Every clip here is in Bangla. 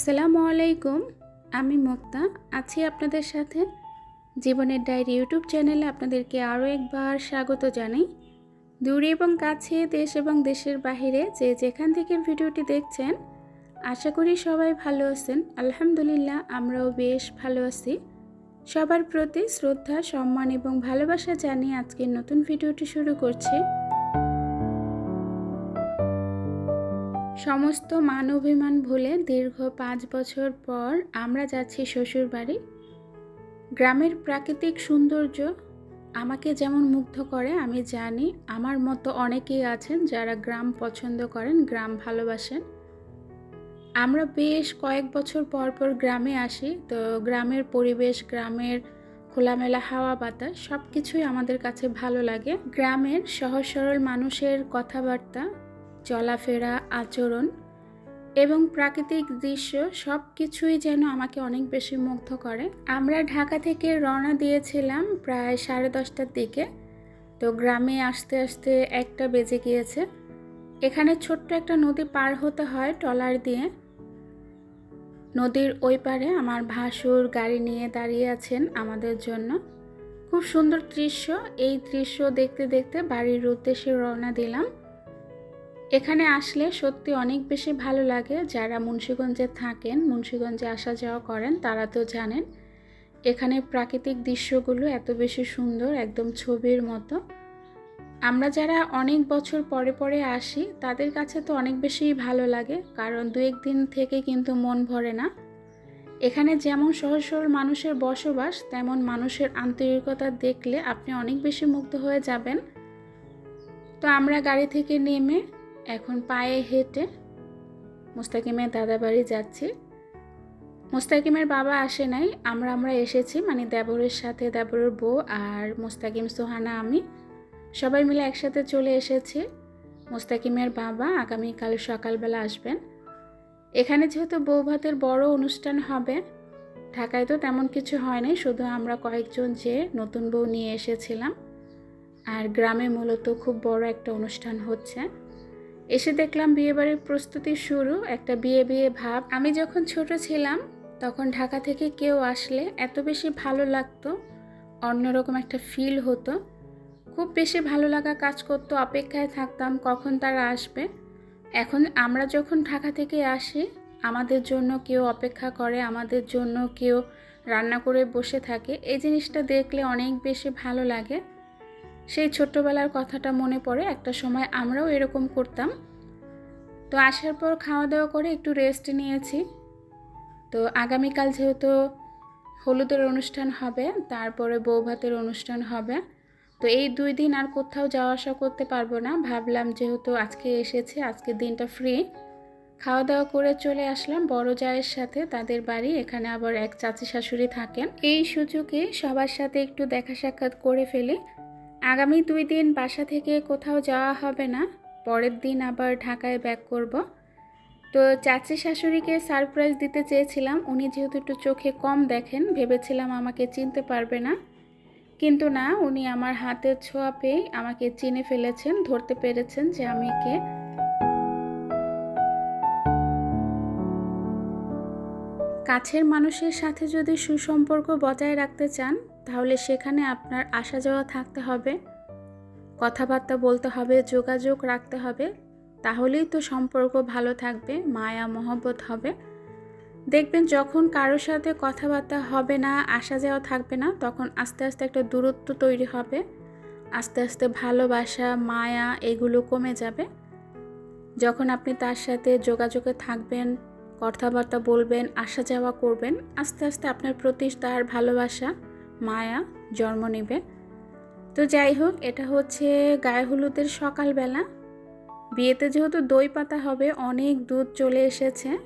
আসসালামু আলাইকুম, আমি মুক্তা। আছি আপনাদের সাথে। জীবনের ডায়েরি ইউটিউব চ্যানেলে আপনাদেরকে আরও একবার স্বাগত জানাই। দূরে এবং কাছে, দেশ এবং দেশের বাইরে যে যেখান থেকে ভিডিওটি দেখছেন, আশা করি সবাই ভালো আছেন। আলহামদুলিল্লাহ, আমরাও বেশ ভালো আছি। সবার প্রতি শ্রদ্ধা, সম্মান এবং ভালোবাসা জানিয়ে আজকের নতুন ভিডিওটি শুরু করছি। সমস্ত মান অভিমান ভুলে দীর্ঘ পাঁচ বছর পর আমরা যাচ্ছি শ্বশুর বাড়ি গ্রামের প্রাকৃতিক সৌন্দর্য আমাকে যেমন মুগ্ধ করে, আমি জানি আমার মতো অনেকেই আছেন যারা গ্রাম পছন্দ করেন, গ্রাম ভালোবাসেন। আমরা বেশ কয়েক বছর পর পর গ্রামে আসি, তো গ্রামের পরিবেশ, গ্রামের খোলামেলা হাওয়া বাতাস সব কিছুই আমাদের কাছে ভালো লাগে। গ্রামের সহজ সরল মানুষের কথাবার্তা চলাফেরা, আচরণ এবং প্রাকৃতিক দৃশ্য সব কিছুই যেন আমাকে অনেক বেশি মুগ্ধ করে। আমরা ঢাকা থেকে রওনা দিয়েছিলাম প্রায় সাড়ে দশটার দিকে। তো গ্রামে আসতে আসতে একটা বেজে গিয়েছে। এখানে ছোট্ট একটা নদী পার হতে হয় ট্রলার দিয়ে। নদীর ওই পারে আমার ভাসুর গাড়ি নিয়ে দাঁড়িয়ে আছেন আমাদের জন্য। খুব সুন্দর দৃশ্য। এই দৃশ্য দেখতে দেখতে বাড়ির উদ্দেশ্যে রওনা দিলাম। এখানে আসলে সত্যি অনেক বেশি ভালো লাগে যারা মুন্সীগঞ্জে থাকেন, মুন্সীগঞ্জে আসা যাওয়া করেন, তারা তো জানেন। এখানে প্রাকৃতিক দৃশ্যগুলো এত বেশি সুন্দর, একদম ছবির মতো। আমরা যারা অনেক বছর পরে পরে আসি, তাদের কাছে তো অনেক বেশি ভালো লাগে, কারণ দু একদিন থেকে কিন্তু মন ভরে না। এখানে যেমন সহজ সরল মানুষের বসবাস, তেমন মানুষের আন্তরিকতা দেখলে আপনি অনেক বেশি মুগ্ধ হয়ে যাবেন। তো আমরা গাড়ি থেকে নেমে এখন পায়ে হেঁটে মুস্তাকিমের দাদা বাড়ি যাচ্ছি। মুস্তাকিমের বাবা আসে নাই, আমরা আমরা এসেছি মানে দেবরের সাথে, দেবরের বউ আর মুস্তাকিম, সোহানা, আমি। সবাই মিলে একসাথে চলে এসেছি। মুস্তাকিমের বাবা আগামীকাল সকালবেলা আসবেন। এখানে যেহেতু বউ ভাতের বড় অনুষ্ঠান হবে, ঢাকায় তো তেমন কিছু হয় নাই, শুধু আমরা কয়েকজন যে নতুন বউ নিয়ে এসেছিলাম। আর গ্রামে মূলত খুব বড় একটা অনুষ্ঠান হচ্ছে। এসে দেখলাম বিয়েবাড়ির প্রস্তুতি শুরু, একটা বিয়ে বিয়ে ভাব। আমি যখন ছোট ছিলাম, তখন ঢাকা থেকে কেউ আসলে এত বেশি ভালো লাগতো, অন্যরকম একটা ফিল হতো। খুব বেশি ভালো লাগা কাজ করতো, অপেক্ষায় থাকতাম কখন তারা আসবে। এখন আমরা যখন ঢাকা থেকে আসি, আমাদের জন্য কেউ অপেক্ষা করে, আমাদের জন্য কেউ রান্না করে বসে থাকে। এই জিনিসটা দেখলে অনেক বেশি ভালো লাগে। সেই ছোট্টবেলার কথাটা মনে পড়ে। একটা সময় আমরাও এরকম করতাম। তো আসার পর খাওয়া দাওয়া করে একটু রেস্ট নিয়েছি। তো আগামীকাল যেহেতু হলুদের অনুষ্ঠান হবে, তারপরে বৌভাতের অনুষ্ঠান হবে। তো এই দুই দিন আর কোথাও যাওয়া আসা করতে পারব না। ভাবলাম যেহেতু আজকে এসেছে, আজকে দিনটা ফ্রি খাওয়া দাওয়া করে চলে আসলাম বড় জায়ের সাথে, তাদের বাড়ি। এখানে আবার এক চাচি শাশুড়ি থাকেন। এই সুযোগে সবার সাথে একটু দেখা সাক্ষাৎ করে ফেলি। আগামী দুই দিন বাসা থেকে কোথাও যাওয়া হবে না। পরের দিন আবার ঢাকায় ব্যাক করব। তো চাচি শাশুড়িকে সারপ্রাইজ দিতে চেয়েছিলাম। উনি যেহেতু একটু চোখে কম দেখেন, ভেবেছিলাম আমাকে চিনতে পারবে না। কিন্তু না, উনি আমার হাতের ছোঁয়া পেয়েই আমাকে চিনে ফেলেছেন, ধরতে পেরেছেন যে আমি কে। কাছের মানুষের সাথে যদি সুসম্পর্ক বজায় রাখতে চান তাহলে সেখানে আপনার আসা যাওয়া থাকতে হবে। কথাবার্তা বলতে হবে, যোগাযোগ রাখতে হবে। তাহলেই তো সম্পর্ক ভালো থাকবে, মায়া, মহব্বত হবে। দেখবেন যখন কারোর সাথে কথাবার্তা হবে না, আসা যাওয়া থাকবে না, তখন আস্তে আস্তে একটা দূরত্ব তৈরি হবে। আস্তে আস্তে ভালোবাসা, মায়া এগুলো কমে যাবে। যখন আপনি তার সাথে যোগাযোগে থাকবেন, কথাবার্তা বলবেন, আসা যাওয়া করবেন, আস্তে আস্তে আপনার প্রতি তার ভালোবাসা মায়া জন্ম নেবে। তো যাই হোক, এটা হচ্ছে গায়ে হলুদের সকালবেলা। বিয়েতে যেহেতু দই পাতা হবে, অনেক দুধ চলে এসেছে।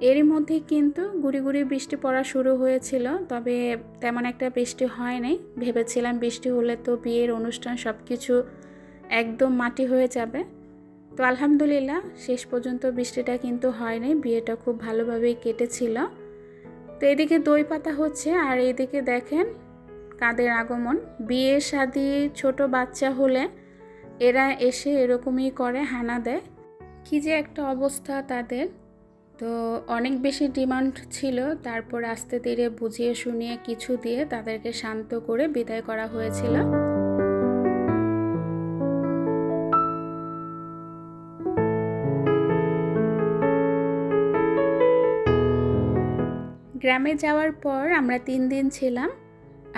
এরই মধ্যে কিন্তু গুড়ি গুড়ি বৃষ্টি পড়া শুরু হয়েছিল, তবে তেমন একটা বৃষ্টি হয় নাই ভেবেছিলাম বৃষ্টি হলে তো বিয়ের অনুষ্ঠান সব কিছু একদম মাটি হয়ে যাবে। তো আলহামদুলিল্লাহ, শেষ পর্যন্ত বৃষ্টিটা কিন্তু হয়নি। বিয়েটা খুব ভালোভাবেই কেটেছিল। তো এদিকে দই পাতা হচ্ছে আর এইদিকে দেখেন কাদের আগমন। বিয়ে শাদি ছোট বাচ্চা হলে এরা এসে এরকমই করে, হানা দেয়। কি যে একটা অবস্থা তাদের। তো অনেক বেশি ডিমান্ড ছিল, তারপর আস্তে ধীরে বুঝিয়ে শুনিয়ে কিছু দিয়ে তাদেরকে শান্ত করে বিদায় করা হয়েছিল। গ্রামে যাওয়ার পর আমরা তিন দিন ছিলাম,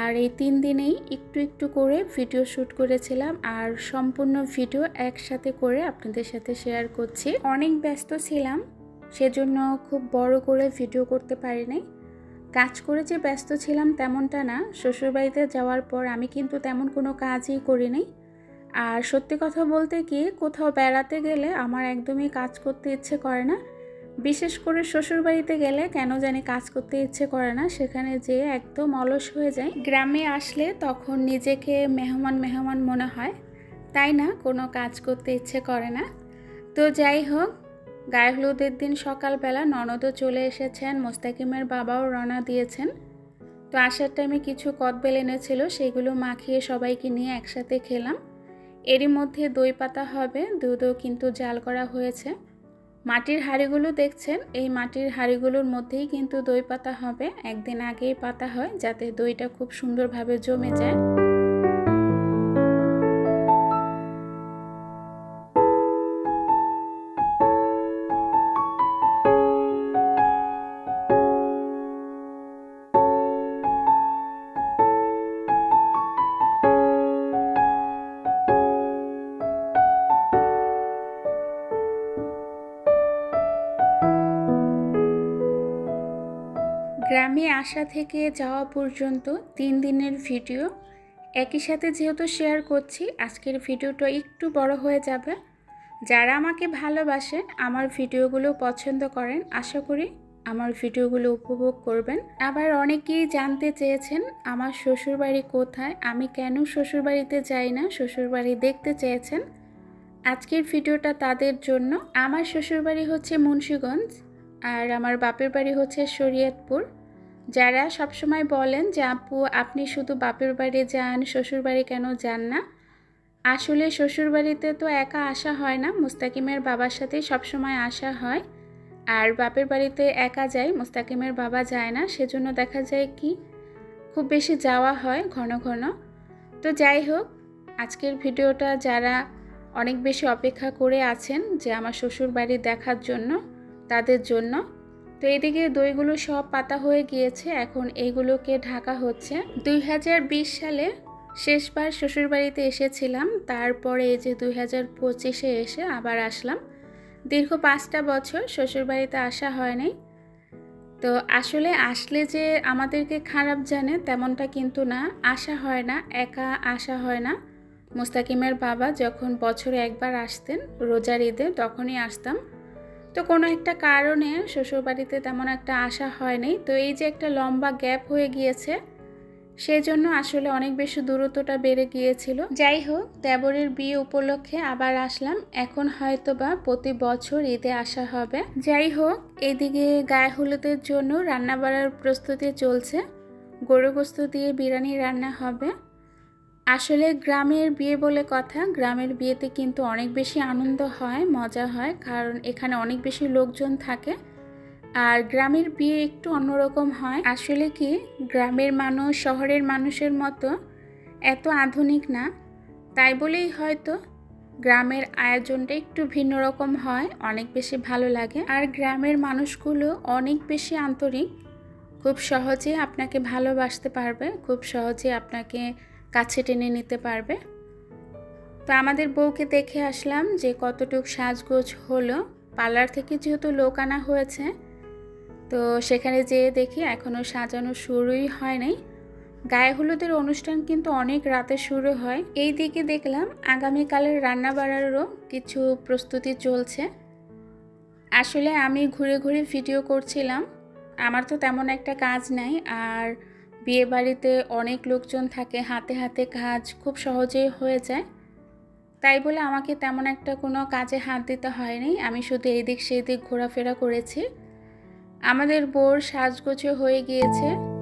আর এই তিন দিনেই একটু একটু করে ভিডিও শ্যুট করেছিলাম আর সম্পূর্ণ ভিডিও একসাথে করে আপনাদের সাথে শেয়ার করছি। অনেক ব্যস্ত ছিলাম, সেজন্য খুব বড় করে ভিডিও করতে পারিনি। কাজ করে যে ব্যস্ত ছিলাম তেমনটা না, শ্বশুরবাড়িতে যাওয়ার পর আমি কিন্তু তেমন কোনো কাজই করিনি। আর সত্যি কথা বলতে কি, কোথাও বেড়াতে গেলে আমার একদমই কাজ করতে ইচ্ছে করে না বিশেষ করে শ্বশুরবাড়িতে গেলে কেন জানি কাজ করতে ইচ্ছে করে না, সেখানে যে একদম অলস হয়ে যায় গ্রামে আসলে তখন নিজেকে মেহমান মেহমান মনে হয়, তাই না? কোনো কাজ করতে ইচ্ছে করে না। তো যাই হোক, গায়ে হলুদের দিন সকালবেলা ননদও চলে এসেছেন, মোস্তাকিমের বাবাও রওনা দিয়েছেন। তো আসার টাইমে কিছু কদবেল এনেছিল, সেগুলো মাখিয়ে সবাইকে নিয়ে একসাথে খেলাম। এরই মধ্যে দই পাতা হবে, দুধও কিন্তু জাল করা হয়েছে। মাটির হাঁড়িগুলো দেখছেন? এই মাটির হাঁড়িগুলোর মধ্যেই কিন্তু দই পাতা হবে। একদিন আগেই পাতা হয়, যাতে দইটা খুব সুন্দরভাবে জমে যায়। গ্রামে আসা থেকে যাওয়া পর্যন্ত তিন দিনের ভিডিও। একই সাথে যেহেতু শেয়ার করছি, আজকের ভিডিওটা একটু বড় হয়ে যাবে। যারা আমাকে ভালোবাসেন আমার ভিডিওগুলো পছন্দ করেন, আশা করি আমার ভিডিওগুলো উপভোগ করবেন। আবার অনেকেই জানতে চেয়েছেন, আমার শ্বশুরবাড়ি কোথায়? আমি কেন শ্বশুরবাড়িতে যাই না? শ্বশুরবাড়ি দেখতে চেয়েছেন। আজকের ভিডিওটা তাদের জন্য। আমার শ্বশুরবাড়ি হচ্ছে মুন্সীগঞ্জ, আর আমার বাপের বাড়ি হচ্ছে শরীয়তপুর। যারা সবসময় বলেন যে, আপু, আপনি শুধু বাপের বাড়ি যান, শ্বশুর বাড়ি কেন যান না? আসলে শ্বশুর বাড়িতে তো একা আসা হয় না, মুস্তাকিমের বাবার সাথেই সবসময় আসা হয়। আর বাপের বাড়িতে একা যায় মুস্তাকিমের বাবা যায় না, সেজন্য দেখা যায় কি, খুব বেশি যাওয়া হয় ঘন ঘন। তো যাই হোক, আজকের ভিডিওটা যারা অনেক বেশি অপেক্ষা করে আছেন যে, আমার শ্বশুর বাড়ি দেখার জন্য, তাদের জন্য তো এদিকে দইগুলো সব পাতা হয়ে গিয়েছে। এখন এইগুলোকে ঢাকা হচ্ছে। দুই হাজার বিশ সালে শেষবার শ্বশুরবাড়িতে এসেছিলাম। তারপরে এই যে দুই হাজার পঁচিশে এসে আবার আসলাম। দীর্ঘ পাঁচটা বছর শ্বশুরবাড়িতে আসা হয়নি তো আসলে আসলে যে আমাদেরকে খারাপ জানে তেমনটা কিন্তু না। আসা হয় না, একা আসা হয় না। মুস্তাকিমের বাবা যখন বছরে একবার আসতেন, রোজার ঈদে তখনই আসতাম। তো কোনো একটা কারণে শ্বশুরবাড়িতে তেমন একটা আশা হয়নি। তো এই যে একটা লম্বা গ্যাপ হয়ে গিয়েছে সেই জন্য আসলে অনেক বেশি দূরত্বটা বেড়ে গিয়েছিল। যাই হোক, দেবরের বিয়ে উপলক্ষে আবার আসলাম। এখন হয়তো বা প্রতি বছর ঈদে আসা হবে। যাই হোক, এদিকে গায়ে হলুদের জন্য রান্না বাড়ার প্রস্তুতি চলছে। গরু গোস্ত দিয়ে বিরিয়ানি রান্না হবে। আসলে গ্রামের বিয়ে বলে কথা, গ্রামের বিয়েতে কিন্তু অনেক বেশি আনন্দ হয়, মজা হয়, কারণ এখানে অনেক বেশি লোকজন থাকে। আর গ্রামের বিয়ে একটু অন্যরকম হয়। আসলে কি, গ্রামের মানুষ শহরের মানুষের মতো এত আধুনিক না। তাই বলেই হয়তো গ্রামের আয়োজনটা একটু ভিন্ন রকম হয়, অনেক বেশি ভালো লাগে। আর গ্রামের মানুষগুলো অনেক বেশি আন্তরিক। খুব সহজে আপনাকে ভালোবাসতে পারবে, খুব সহজে আপনাকে কাছে টেনে নিতে পারবে। তো আমাদের বউকে দেখে আসলাম যে কতটুক সাজগোজ হলো। পার্লার থেকে যেহেতু লোক আনা হয়েছে, তো সেখানে যেয়ে দেখি এখনও সাজানো শুরুই হয় নাই। গায়ে হলুদের অনুষ্ঠান কিন্তু অনেক রাতে শুরু হয়। এই দিকে দেখলাম আগামীকালের রান্না বাড়ারও কিছু প্রস্তুতি চলছে। আসলে আমি ঘুরে ঘুরে ভিডিও করছিলাম। আমার তো তেমন একটা কাজ নাই, আর বিয়ে বাড়িতে অনেক লোকজন থাকে, হাতে হাতে কাজ খুব সহজেই হয়ে যায়। তাই বলে আমাকে তেমন একটা কোনো কাজে হাত দিতে হয়নি। আমি শুধু এই দিক সেই দিক ঘোরাফেরা করেছি। আমাদের বোর সাজগোছে হয়ে গিয়েছে।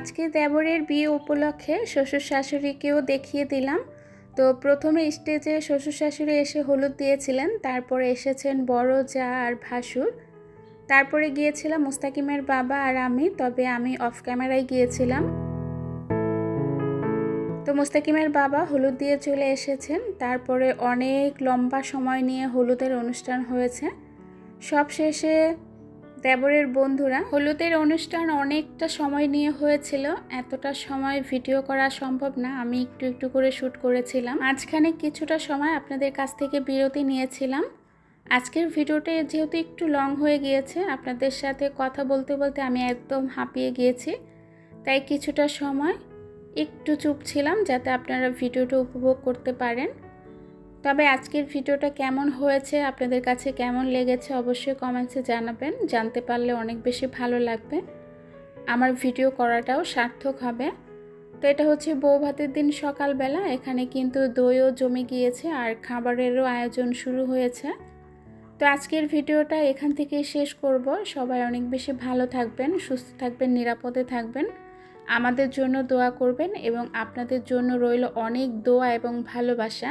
আজকে দেবরের বিয়ে উপলক্ষে শ্বশুর শাশুড়িকেও দেখিয়ে দিলাম। তো প্রথমে স্টেজে শ্বশুর শাশুড়ি এসে হলুদ দিয়েছিলেন, তারপরে এসেছেন বড় যা আর ভাসুর। তারপরে গিয়েছিলাম মুস্তাকিমের বাবা আর আমি, তবে আমি অফ ক্যামেরায় গিয়েছিলাম। তো মুস্তাকিমের বাবা হলুদ দিয়ে চলে এসেছেন, তারপরে অনেক লম্বা সময় নিয়ে হলুদের অনুষ্ঠান হয়েছে। সব শেষে দেবরের বন্ধুরা, হলুদের অনুষ্ঠান অনেকটা সময় নিয়ে হয়েছিল। এতটা সময় ভিডিও করা সম্ভব না, আমি একটু একটু করে শ্যুট করেছিলাম। মাঝখানে কিছুটা সময় আপনাদের কাছ থেকে বিরতি নিয়েছিলাম। আজকের ভিডিওটা যেহেতু একটু লং হয়ে গিয়েছে, আপনাদের সাথে কথা বলতে বলতে আমি একদম হাঁপিয়ে গিয়েছি। তাই কিছুটা সময় একটু চুপ ছিলাম, যাতে আপনারা ভিডিওটা উপভোগ করতে পারেন। তবে আজকের ভিডিওটা কেমন হয়েছে, আপনাদের কাছে কেমন লেগেছে অবশ্যই কমেন্টসে জানাবেন। জানতে পারলে অনেক বেশি ভালো লাগবে। আমার ভিডিও করাটাও সার্থক হবে। তো এটা হচ্ছে বউ ভাতের দিন সকালবেলা। এখানে কিন্তু দইও জমে গিয়েছে আর খাবারেরও আয়োজন শুরু হয়েছে। তো আজকের ভিডিওটা এখান থেকেই শেষ করব। সবাই অনেক বেশি ভালো থাকবেন, সুস্থ থাকবেন, নিরাপদে থাকবেন। আমাদের জন্য দোয়া করবেন এবং আপনাদের জন্য রইল অনেক দোয়া এবং ভালোবাসা।